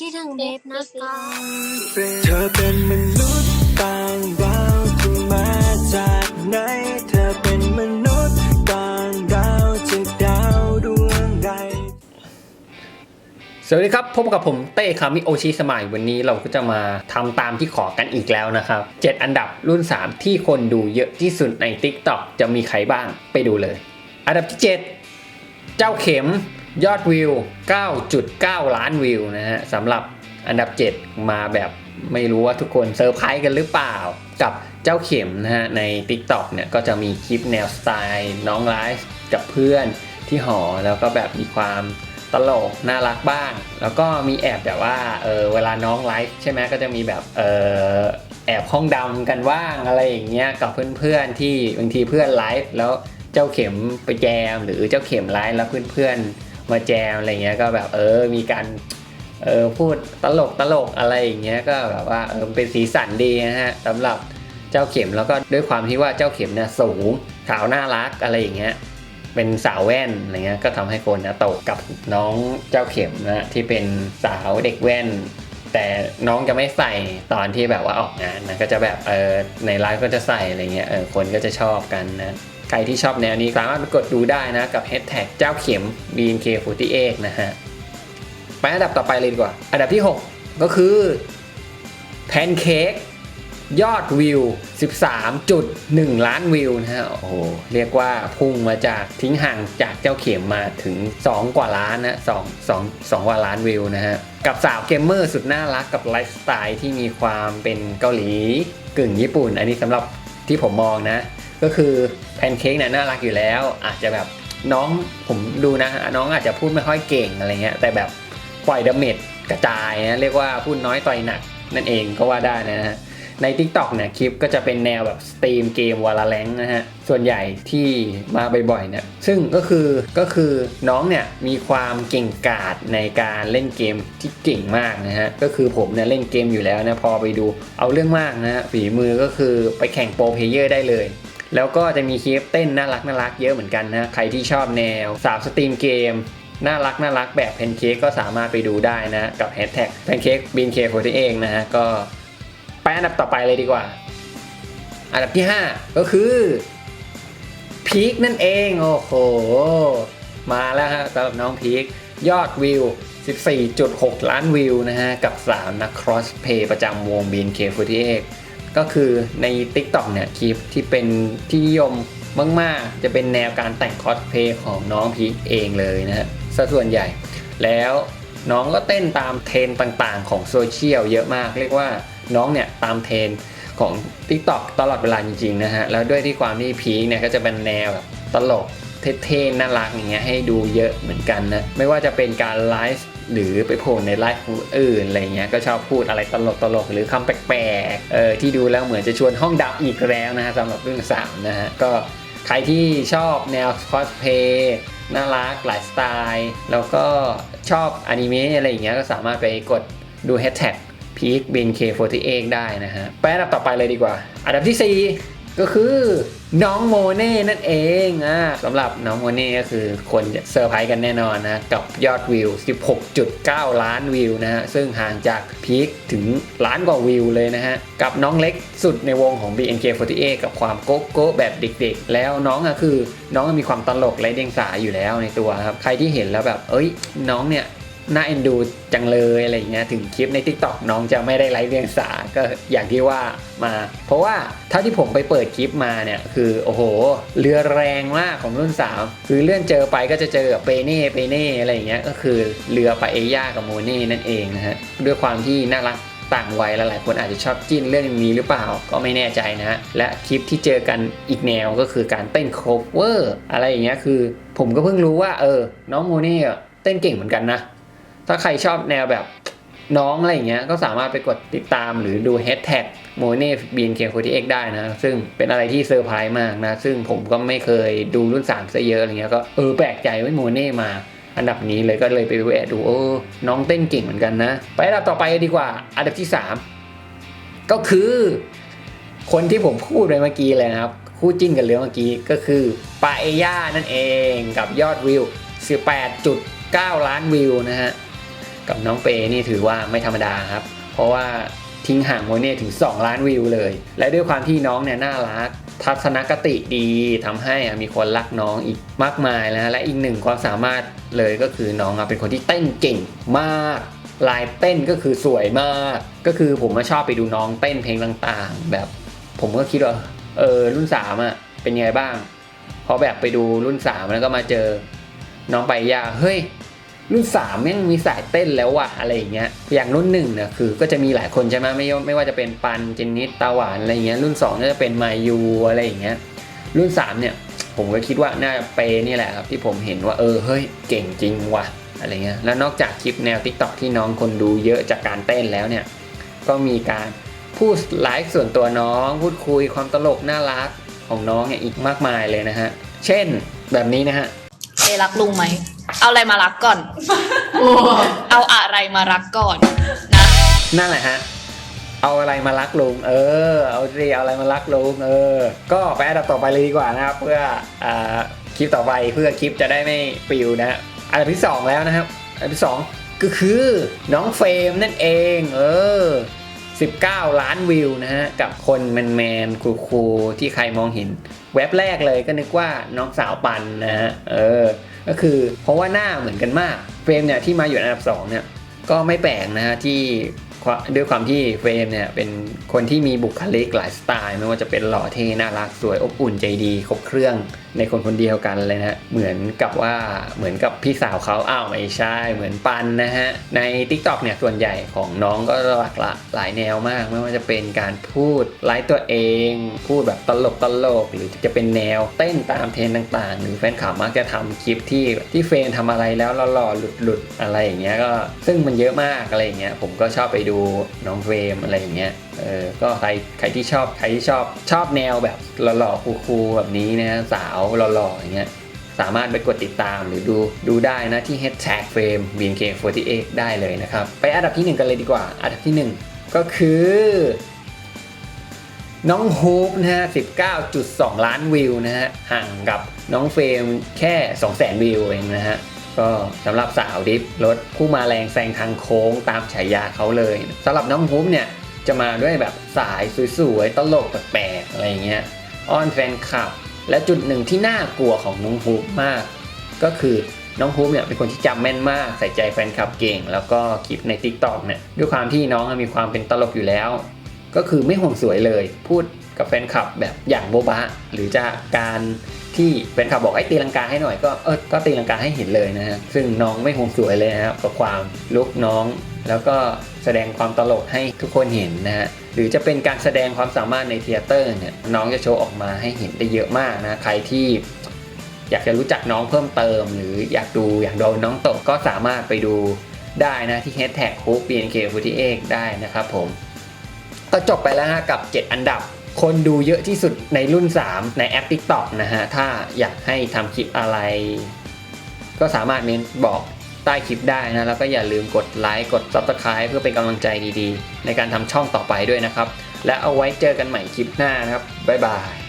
คิดถึงเบฟนะคะเธอเป็นมนุษย์ต่างดาวที่มาจากไหน เธอเป็นมนุษย์ต่างดาวจากดาวดวงใด สวัสดีครับ พบกับผมเต้คามิโอชิสมัยวันนี้เราก็จะมาทำตามที่ขอกันอีกแล้วนะครับ 7 อันดับรุ่น 3 ที่คนดูเยอะที่สุดใน TikTok จะมีใครบ้างไปดูเลย อันดับที่ 7 เจ้าเข็ม ยอดวิว 9.9 ล้านวิวนะฮะสำหรับอันดับ 7 มาแบบไม่รู้ว่าทุกคนเซอร์ไพรส์กันหรือเปล่า กับเจ้าเข็มนะฮะใน TikTok เนี่ยก็จะมีคลิปแนวสไตล์น้องไลฟ์กับเพื่อนที่หอแล้วก็แบบมีความตลกน่ารักบ้าง แล้วก็มีแอบแบบว่าเออเวลาน้องไลฟ์ใช่ไหมก็จะมีแบบเออแอบห้องดำกันว่างอะไรอย่างเงี้ยกับเพื่อนๆที่บางทีเพื่อนไลฟ์แล้วเจ้าเข็มไปแจมหรือเจ้าเข็มไลฟ์แล้วเพื่อนๆ มาแจมอะไรเงี้ยก็แบบเออมีการเออพูดตลกตลกอะไรอย่างเงี้ยก็แบบว่าเออเป็นสีสันดีนะฮะสำหรับเจ้าเข็มแล้วก็ด้วยความที่ว่าเจ้าเข็มเนี่ยสูงขาวน่ารักอะไรอย่างเงี้ยเป็นสาวแว่นอะไรเงี้ยก็ทำให้คนนะตกกับน้องเจ้าเข็มนะที่เป็นสาวเด็กแว่น แต่น้องจะไม่ใส่ตอนที่แบบว่าออกงานนะก็จะแบบเออในไลฟ์ก็จะใส่อะไรเงี้ยเออคนก็จะชอบกันนะ ใครที่ชอบแนวนี้สามารถไปกดดูได้นะกับ Hashtag เจ้าเข็ม BNK48 นะฮะ ไปอันดับต่อไปเลยดีกว่า อันดับที่ 6 ก็คือแพนเค้กยอดวิว 13.1 ล้านวิวนะฮะ โอ้โห เรียกว่าพุ่งมาจากทิ้งห่างจากเจ้าเข็มมาถึง 2 กว่าล้านนะ2 2 2กว่าล้านวิวนะฮะ กับสาวเกมเมอร์สุดน่ารักกับไลฟ์สไตล์ที่มีความเป็นเกาหลีกึ่งญี่ปุ่น อันนี้สำหรับที่ผมมองนะ ก็คือแพนเค้กเนี่ยน่ารักอยู่แล้ว อาจจะแบบน้องผมดูนะน้องอาจจะพูดไม่ค่อยเก่งอะไรเงี้ยแต่แบบปล่อยดาเมจกระจายนะเรียกว่าพูดน้อยต่อยหนักนั่นเองก็ว่าได้นะฮะใน TikTok เนี่ยคลิปก็จะเป็นแนวแบบสตรีมเกมวาลาแรงนะฮะส่วนใหญ่ที่มาบ่อยๆเนี่ยซึ่งก็คือก็คือน้องเนี่ยมีความเก่งกาจในการเล่นเกมที่เก่งมากนะฮะก็คือผมเนี่ยเล่นเกมอยู่แล้วนะพอไปดูเอาเรื่องมากนะฮะฝีมือก็คือไปแข่งโปรเพเยอร์ได้เลย แล้วก็จะมีคลิปเต้นน่ารักน่ารักเยอะเหมือนกันนะใครที่ชอบแนวสาวสตรีมเกมน่ารักน่ารักแบบแพนเค้กก็สามารถไปดูได้นะ กับแฮชแท็กแพนเค้กบีนเคโฟเองนะฮะ ก็ไปอันดับต่อไปเลยดีกว่า อันดับที่ 5 ก็คือพีคนั่นเอง โอ้โห มาแล้วฮะสำหรับน้องพีคยอดวิว 14.6 ล้านวิวนะฮะ กับสาวนักครอสเพย์ประจำวง BNK48 ก็คือใน TikTok เนี่ยคลิปที่เป็นที่นิยมมาก ๆ จะเป็นแนวการแต่งคอสเพย์ของน้องพีคเองเลยนะฮะซะส่วนใหญ่ แล้วน้องก็เต้นตามเทรนต่างๆ ของโซเชียลเยอะมาก เรียกว่าน้องเนี่ยตามเทรนของ TikTok ตลอดเวลาจริง ๆ นะฮะ แล้วด้วยที่ความที่พีคเนี่ยก็จะเป็นแนวแบบตลกเท่ๆน่ารักอย่างเงี้ยให้ดูเยอะเหมือนกันนะ ไม่ว่าจะเป็นการไลฟ์ หรือไปโผล่ในไลฟ์องอื่นอะไรเงี้ยก็ชอบพูดอะไรตลกตลกๆหรือคำแปลกๆเออที่ดูแล้วเหมือนจะชวนห้องดับอีกแล้วนะฮะสำหรับเรื่องสามนะฮะก็ใครที่ชอบแนวคอสเพย์น่ารักหลายสไตล์ แล้วก็ชอบอนิเมะอะไรอย่างเงี้ยก็สามารถไปกดดูแฮชแท็ก peak bnk48 ได้นะฮะ ไปอันดับต่อไปเลยดีกว่า อันดับที่ 4 ก็คือ น้องโมเน่นั่นเองอะสำหรับน้องโมเน่ก็คือคนเซอร์ไพรส์กันแน่นอนนะกับยอดวิว 16.9 ล้านวิวนะฮะซึ่งห่างจากพีคถึงล้านกว่าวิวเลยนะฮะกับน้องเล็กสุดในวงของ BNK48 กับความโก๊ะโก้แบบเด็กๆ แล้วน้องอะคือน้องมีความตลกและเดียงสาอยู่แล้วในตัวครับใครที่เห็นแล้วแบบ เอ้ยน้องเนี่ย น่าเอ็นดูจังเลยอะไรอย่างเงี้ยถึงคลิปใน Tik t o อกน้องจะไม่ได้ไลฟ์เรียงสาก็อย่างที่ว่ามา เพราะว่าเท่าที่ผมไปเปิดคลิปมาเนี่ย คือโอ้โห เรือแรงมากของรุ่นสามคือเลื่อนเจอไปก็จะเจอกับเปเน่เปเน่อะไรอย่างเงี้ยก็คือเรือปาเอย่ากับโมเน่นั่นเองนะฮะด้วยความที่น่ารักต่างวัยและหลายคนอาจจะชอบจิ้นเรื่องนี้หรือเปล่าก็ไม่แน่ใจนะฮะและคลิปที่เจอกันอีกแนวก็คือการเต้นโคเวอร์อะไรอย่างเงี้ยคือ ผมก็เพิ่งรู้ว่าเออน้องโมเน่อะเต้นเก่งเหมือนกันนะ ถ้าใครชอบแนวแบบน้องอะไรอย่างเงี้ยก็สามารถไปกดติดตามหรือดูแฮชแท็กโมเน่บีนเคโคทีเอ็กได้นะ ซึ่งเป็นอะไรที่เซอร์ไพรส์มากนะ ซึ่งผมก็ไม่เคยดูรุ่น3ซะเยอะอะไรเงี้ยก็เออแปลกใจว่าโมเน่มาอันดับนี้เลยก็เลยไปแวะดูเออน้องเต้นเก่งเหมือนกันนะ ไปอันดับต่อไปดีกว่า อันดับที่ 3 ก็คือ คนที่ผมพูดไปเมื่อกี้เลยนะครับ คู่จิ้นกันเรื่องเมื่อกี้ก็คือปาเอย่านั่นเองกับยอดวิว 18.9 ล้านวิวนะฮะ กับน้องเปนี่ถือว่าไม่ธรรมดาครับ เพราะว่าทิ้งห่างโมเน่ถึง 2 ล้านวิวเลย และด้วยความที่น้องเนี่ยน่ารัก ทัศนคติดีทำให้มีคนรักน้องอีกมากมายนะและอีกหนึ่งความสามารถเลยก็คือน้องเป็นคนที่เต้นเก่งมากลายเต้นก็คือสวยมาก ก็คือผมชอบไปดูน้องเต้นเพลงต่างๆ แบบ ผมก็คิดว่าเออรุ่นสามอะเป็นไงบ้างพอแบบไปดูรุ่นสามแล้วก็มาเจอ น้องไปยาเฮ้ย รุ่นสามแม่งมีสายเต้นแล้วว่ะอะไรอย่างเงี้ยอย่างรุ่นหนึ่งเนี่ยคือก็จะมีหลายคนใช่ไหมไม่ว่าไม่ว่าจะเป็นปันเจนนิสตาหวานอะไรเงี้ยรุ่นสองก็จะเป็นมายูอะไรอย่างเงี้ยรุ่นสามเนี่ยผมก็คิดว่าน่าจะเปนี่แหละครับที่ผมเห็นว่าเออเฮ้ยเก่งจริงว่ะอะไรเงี้ยแล้วนอกจากคลิปแนว t ิ k t o k ที่น้องคนดูเยอะจากการเต้นแล้วเนี่ยก็มีการพูดไลฟ์ส่วนตัวน้อง พูดคุยความตลกน่ารักของน้องเนี่ยอีกมากมายเลยนะฮะเช่นแบบนี้นะฮะเอรักลุงไหม เอาอะไรมารักก่อน เอาอะไรมารักก่อนนะ นั่นแหละฮะ เอาอะไรมารักลุง เออ เอาสิเอาอะไรมารักลุง เออ ก็ไปอันดับต่อไปเลยดีกว่านะครับ เพื่ออ่าคลิปต่อไปเพื่อคลิปจะได้ไม่ปิวนะฮะอันดับที่สองแล้วนะครับ อันดับที่สองก็คือน้องเฟรมนั่นเอง เออ 19 ล้านวิวนะฮะ กับคนแมนแมนๆคูลๆที่ใครมองเห็น เว็บแรกเลยก็นึกว่าน้องสาวปันนะฮะ เออ ก็คือ เพราะว่าหน้าเหมือนกันมากเฟรมเนี่ยที่มาอยู่อันดับสองเนี่ยก็ไม่แปลกนะฮะที่ ด้วยความที่เฟรมเนี่ยเป็นคนที่มีบุคลิกหลายสไตล์ ไม่ว่าจะเป็นหล่อเท่น่ารักสวยอบอุ่นใจดีครบเครื่องในคนคนเดียวกันเลยนะเหมือนกับว่าเหมือนกับพี่สาวเขาอ้าวไม่ใช่เหมือนปันนะฮะใน t ิ k t o k เนี่ยส่วนใหญ่ของน้องก็หลากหลายแนวมาก ไม่ว่าจะเป็นการพูดไลฟ์ตัวเอง พูดแบบตลกตลกหรือจะเป็นแนวเต้นตามเทรนต่างๆ หรือแฟนคลับมักจะทำคลิปที่ที่เฟรมทำอะไรแล้วหล่อๆหลุดๆอะไรอย่างเงี้ยก็ซึ่งมันเยอะมากอะไรอย่างเงี้ยผมก็ชอบไปดูน้องเฟรมอะไรอย่างเงี้ย เออ ก็ใครใครที่ชอบใครที่ชอบชอบแนวแบบหล่อๆคูลๆแบบนี้นะสาวหล่อๆอย่างเงี้ยสามารถไปกดติดตามหรือดูดูได้นะที่ hashtag frame bnk48 ได้เลยนะครับ ไปอันดับทีหนึ่1 กันเลยดีกว่า อันดับที่ 1 ก็คือ น้องฮูปนะฮะ 19.2 ล้านวิวนะฮะ ห่างกับน้องเฟรมแค่ 200,000 วิวเองนะฮะ ก็สำหรับสาวดิฟรถผู้มาแรงแซงทางโค้งตามฉายาเขาเลยสำหรับน้องฮูปเนี่ยจะมาด้วยแบบสายสวยๆตลกแปลกๆอะไรเงี้ยอ้อนแฟนคลับ และจุดหนึ่งที่น่ากลัวของน้องฮูปมาก ก็คือน้องฮูปเนี่ยเป็นคนที่จำแม่นมากใส่ใจแฟนคลับเก่ง แล้วก็คลิปใน t ิ k t o k เนี่ยด้วยความที่น้องมีความเป็นตลกอยู่แล้ว ก็คือไม่ห่วงสวยเลย พูด กับแฟนคลับแบบอย่างโบบะหรือจะการที่แฟนคลับบอกไอ้ตีลังกาให้หน่อยก็เออก็ตีลังกาให้เห็นเลยนะฮะซึ่งน้องไม่ห่วงสวยเลยนะครับกับความลุกน้อง แล้วก็แสดงความตลกให้ทุกคนเห็นนะฮะหรือจะเป็นการแสดงความสามารถในเทเตอร์เนี่ยน้องจะโชว์ออกมาให้เห็นได้เยอะมากนะใครที่อยากจะรู้จักน้องเพิ่มเติม หรืออยากดูอยากโดนน้องตกก็สามารถไปดูได้นะที่ hashtag h o o p BNK48 ได้นะครับผม ก็จบไปแล้วฮะกับ 7 อันดับ คนดูเยอะที่สุดในรุ่น 3 ในแอป TikTok นะฮะ ถ้าอยากให้ทำคลิปอะไร ก็สามารถเมนบอกใต้คลิปได้นะ แล้วก็อย่าลืมกดไลค์ กด Subscribe เพื่อเป็นกำลังใจดีๆ ในการทำช่องต่อไปด้วยนะครับ และเอาไว้เจอกันใหม่คลิปหน้านะครับ บ๊ายบาย